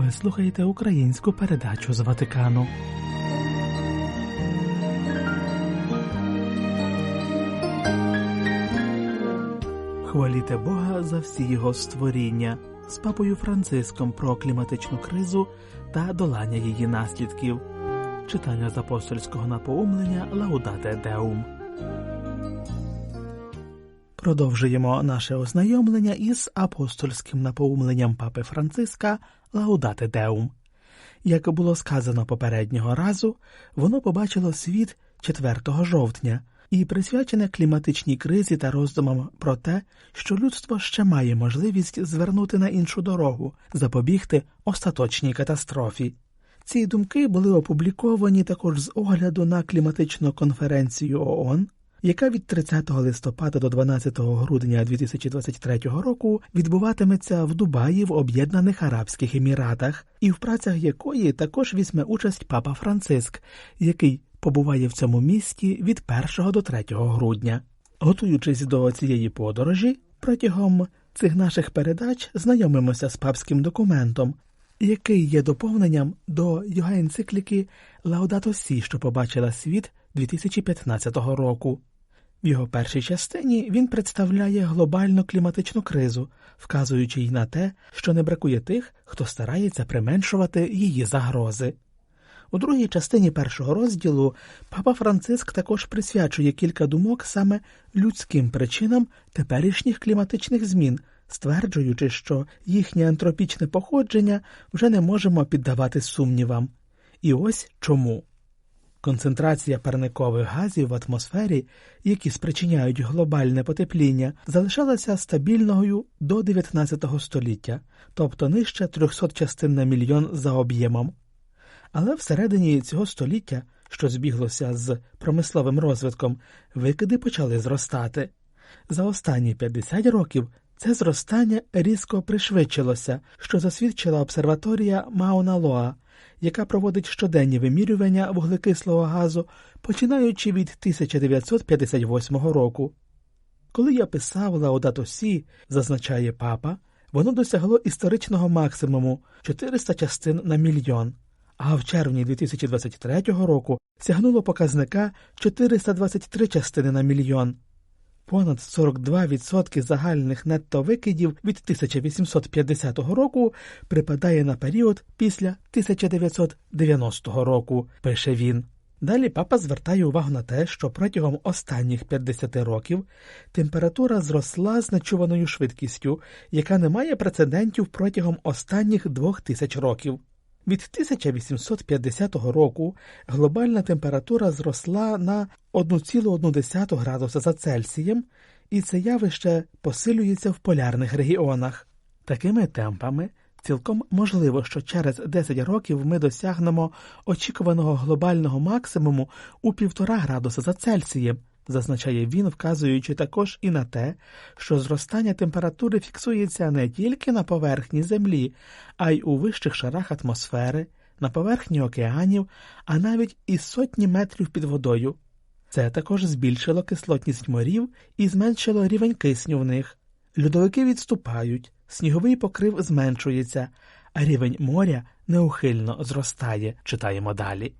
Ви слухаєте українську передачу з Ватикану. Хваліте Бога за всі його створіння з папою Франциском про кліматичну кризу та долання її наслідків. Читання з апостольського напоумлення Лаудате Деум. Продовжуємо наше ознайомлення із апостольським напоумленням папи Франциска Лаудате Деум. Як було сказано попереднього разу, воно побачило світ 4 жовтня і присвячене кліматичній кризі та роздумам про те, що людство ще має можливість звернути на іншу дорогу, запобігти остаточній катастрофі. Ці думки були опубліковані також з огляду на кліматичну конференцію ООН, яка від 30 листопада до 12 грудня 2023 року відбуватиметься в Дубаї в Об'єднаних Арабських Еміратах, і в працях якої також візьме участь папа Франциск, який побуває в цьому місті від 1 до 3 грудня. Готуючись до цієї подорожі, протягом цих наших передач знайомимося з папським документом, який є доповненням до його енцикліки Лаудато Сі, що побачила світ 2015 року. В його першій частині він представляє глобальну кліматичну кризу, вказуючи й на те, що не бракує тих, хто старається применшувати її загрози. У другій частині першого розділу папа Франциск також присвячує кілька думок саме людським причинам теперішніх кліматичних змін, стверджуючи, що їхнє антропічне походження вже не можемо піддавати сумнівам. І ось чому. Концентрація парникових газів в атмосфері, які спричиняють глобальне потепління, залишалася стабільною до 19 століття, тобто нижче 300 частин на мільйон за об'ємом. Але всередині цього століття, що збіглося з промисловим розвитком, викиди почали зростати. За останні 50 років це зростання різко пришвидшилося, що засвідчила обсерваторія Мауна Лоа, яка проводить щоденні вимірювання вуглекислого газу, починаючи від 1958 року. Коли я писав Лаудато Сі, зазначає папа, воно досягло історичного максимуму 400 частин на мільйон, а в червні 2023 року сягнуло показника 423 частини на мільйон. Понад 42% загальних неттовикидів від 1850 року припадає на період після 1990 року, пише він. Далі папа звертає увагу на те, що протягом останніх 50 років температура зросла з нечуваною швидкістю, яка не має прецедентів протягом останніх двох тисяч років. Від 1850 року глобальна температура зросла на 1,1 градуса за Цельсієм, і це явище посилюється в полярних регіонах. Такими темпами цілком можливо, що через 10 років ми досягнемо очікуваного глобального максимуму у 1,5 градуса за Цельсієм, зазначає він, вказуючи також і на те, що зростання температури фіксується не тільки на поверхні Землі, а й у вищих шарах атмосфери, на поверхні океанів, а навіть і сотні метрів під водою. Це також збільшило кислотність морів і зменшило рівень кисню в них. Льодовики відступають, сніговий покрив зменшується, а рівень моря неухильно зростає, читаємо далі.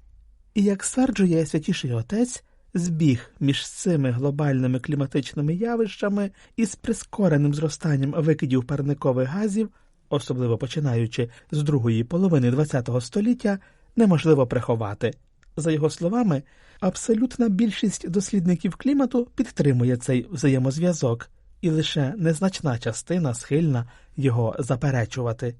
І як стверджує святіший отець, збіг між цими глобальними кліматичними явищами із прискореним зростанням викидів парникових газів, особливо починаючи з другої половини ХХ століття, неможливо приховати. За його словами, абсолютна більшість дослідників клімату підтримує цей взаємозв'язок, і лише незначна частина схильна його заперечувати.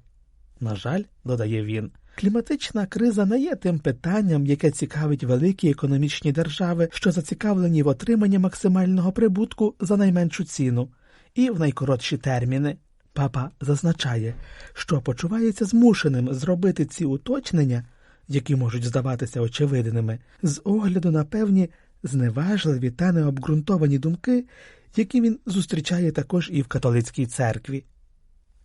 На жаль, додає він, кліматична криза не є тим питанням, яке цікавить великі економічні держави, що зацікавлені в отриманні максимального прибутку за найменшу ціну і в найкоротші терміни. Папа зазначає, що почувається змушеним зробити ці уточнення, які можуть здаватися очевидними, з огляду на певні зневажливі та необґрунтовані думки, які він зустрічає також і в католицькій церкві.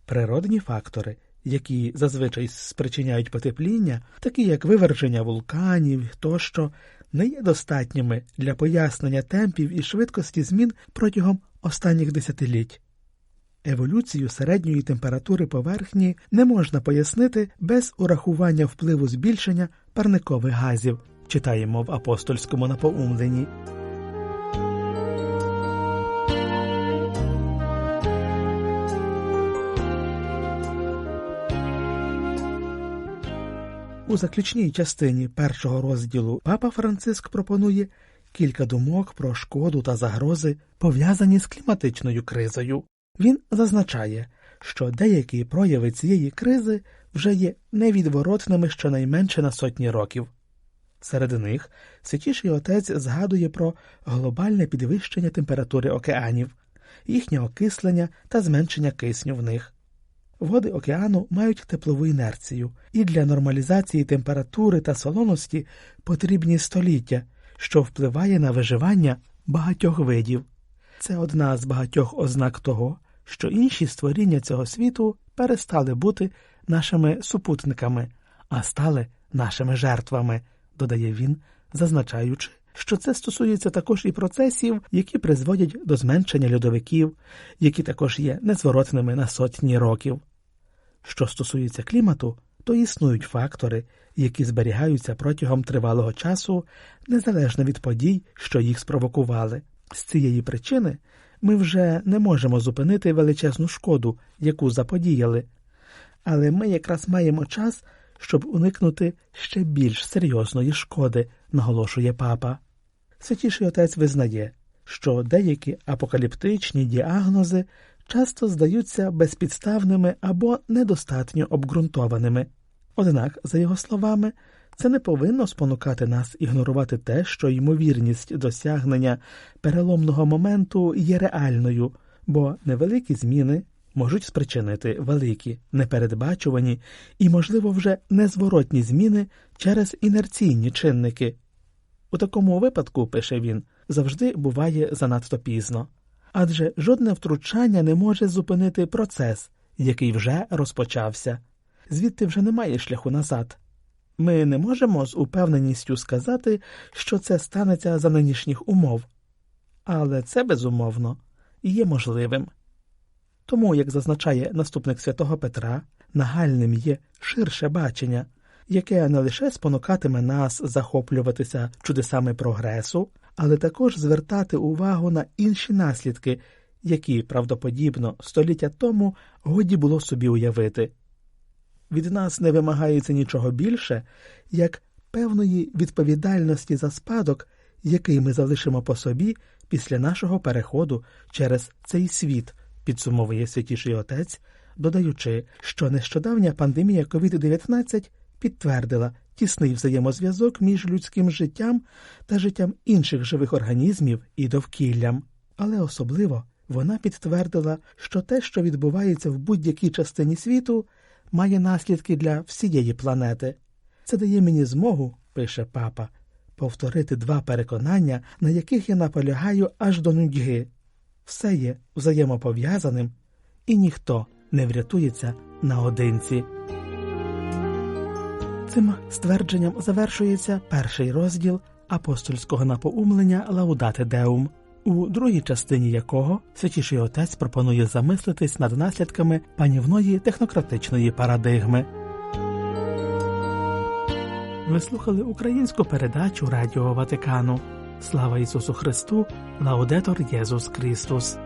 Природні фактори, які зазвичай спричиняють потепління, такі як виверження вулканів тощо, не є достатніми для пояснення темпів і швидкості змін протягом останніх десятиліть. Еволюцію середньої температури поверхні не можна пояснити без урахування впливу збільшення парникових газів, читаємо в апостольському напоумленні. У заключній частині першого розділу папа Франциск пропонує кілька думок про шкоду та загрози, пов'язані з кліматичною кризою. Він зазначає, що деякі прояви цієї кризи вже є невідворотними щонайменше на сотні років. Серед них святіший отець згадує про глобальне підвищення температури океанів, їхнє окислення та зменшення кисню в них. Води океану мають теплову інерцію, і для нормалізації температури та солоності потрібні століття, що впливає на виживання багатьох видів. Це одна з багатьох ознак того, що інші створіння цього світу перестали бути нашими супутниками, а стали нашими жертвами, додає він, зазначаючи, що це стосується також і процесів, які призводять до зменшення льодовиків, які також є незворотними на сотні років. Що стосується клімату, то існують фактори, які зберігаються протягом тривалого часу, незалежно від подій, що їх спровокували. З цієї причини ми вже не можемо зупинити величезну шкоду, яку заподіяли, але ми якраз маємо час, щоб уникнути ще більш серйозної шкоди, наголошує папа. Святіший отець визнає, що деякі апокаліптичні діагнози часто здаються безпідставними або недостатньо обґрунтованими. Однак, за його словами, це не повинно спонукати нас ігнорувати те, що ймовірність досягнення переломного моменту є реальною, бо невеликі зміни можуть спричинити великі, непередбачувані і, можливо, вже незворотні зміни через інерційні чинники. У такому випадку, пише він, завжди буває занадто пізно, адже жодне втручання не може зупинити процес, який вже розпочався, звідти вже немає шляху назад. Ми не можемо з упевненістю сказати, що це станеться за нинішніх умов, але це безумовно є можливим. Тому, як зазначає наступник святого Петра, нагальним є ширше бачення, яке не лише спонукатиме нас захоплюватися чудесами прогресу, але також звертати увагу на інші наслідки, які правдоподібно століття тому годі було собі уявити. Від нас не вимагається нічого більше, як певної відповідальності за спадок, який ми залишимо по собі після нашого переходу через цей світ, підсумовує святіший отець, додаючи, що нещодавня пандемія COVID-19 підтвердила тісний взаємозв'язок між людським життям та життям інших живих організмів і довкіллям, але особливо вона підтвердила, що те, що відбувається в будь-якій частині світу, має наслідки для всієї планети. Це дає мені змогу, пише папа, повторити два переконання, на яких я наполягаю аж до нудьги. Все є взаємопов'язаним, і ніхто не врятується наодинці. Цим ствердженням завершується перший розділ апостольського напоумлення Лаудати Деум у другій частині якого святіший отець пропонує замислитись над наслідками панівної технократичної парадигми. Ви слухали українську передачу Радіо Ватикану. Слава Ісусу Христу, Лаудетор Єсус Христос.